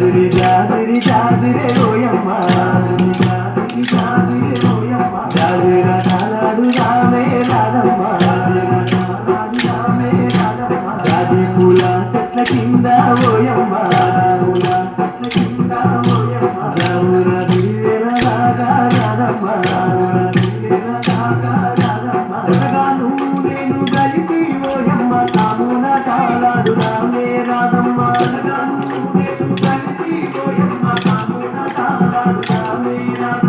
జాదురి జాదురి జాదురే ఓయమ్మ జాదురి జాదురే ఓయమ్మ జాదుర తాలాడు రామే రాదమ్మ జాదుర తాలాడు రామే రాదమ్మ జాది పూల చెట్ల కింద ఓయమ్మ రామే రాధమ్మ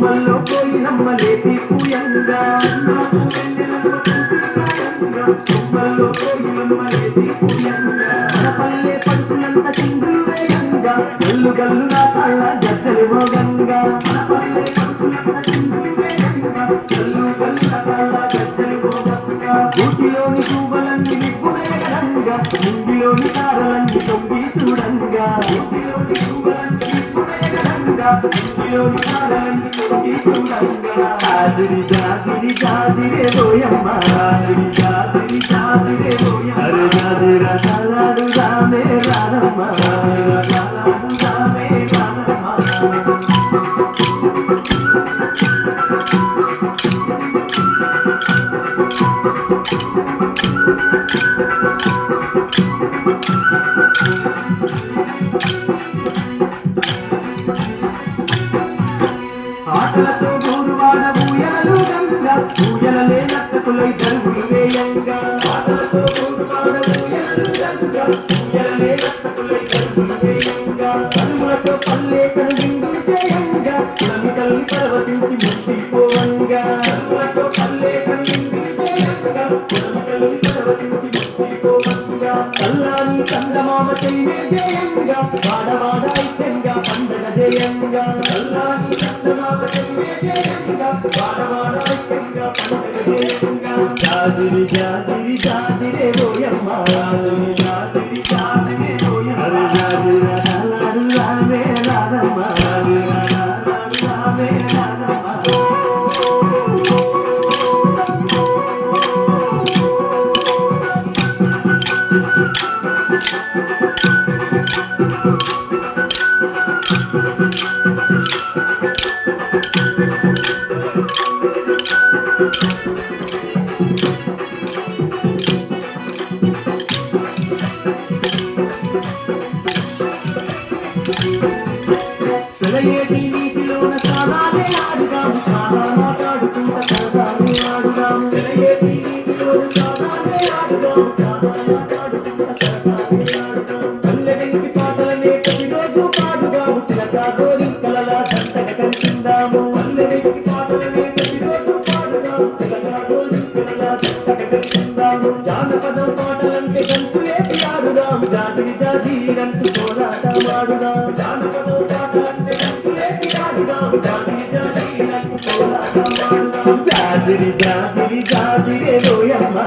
కాయంగా బొమ్మల్లో పోయినమ్మ లేపి పూయంగా ఉన్నాపు వెన్నెలమ్మ పూసి పోయినమ్మ పూయంగా పల్లె పంతులంత చిందులు వేయంగా గల్లు గల్లు నా కళ్ళ గద్దలు మోగంగా. పల్లె చిందులు వేయంగా గల్లు గల్లు నా కళ్ళ గద్దలు మోగంగా. ఊటిలోని పువ్వులన్నీ నిప్పులేగరంగా ముంగిలోని తారలన్నీ తొంగి చూడంగా ఊటిలోని నిప్పులేగరంగా ముంగిలోని తారలన్నీ తొంగి చూడంగా జాదిరి జాదిరి జాదిరే పోయమ్మ అరే జాదిర సాలాడు రామే రానమ్మ ఆటలతో గోరువాడ బూయలు గంగా బూయలలే నక్కకులై దరుగులు వేయంగా ఆటలతో గోరువాడ బూయలు గంగా బూయలలే నక్కకులై దరుగులు వేయంగా కనుములతో పల్లె కనువిందులు చేయంగా తల్లి తల్లి పర్వతించి ముట్టిపోవంగా. కనుములతో పల్లె కనువిందులు చేయంగా తల్లి తల్లి పర్వతించి ముట్టిపోవంగా. కల్లాని కందమామ చెయ్యి చేయంగా వాడవాడ కందమామ చెయ్యి చేయంగా ఓయమ్మ రాజుని జానపదం పాటలంటే గంతులేసి ఆడుదాము జాతిని జాజీరంటూ గంతులేసి ఆడుదాము జాతిని లోయమ్మ?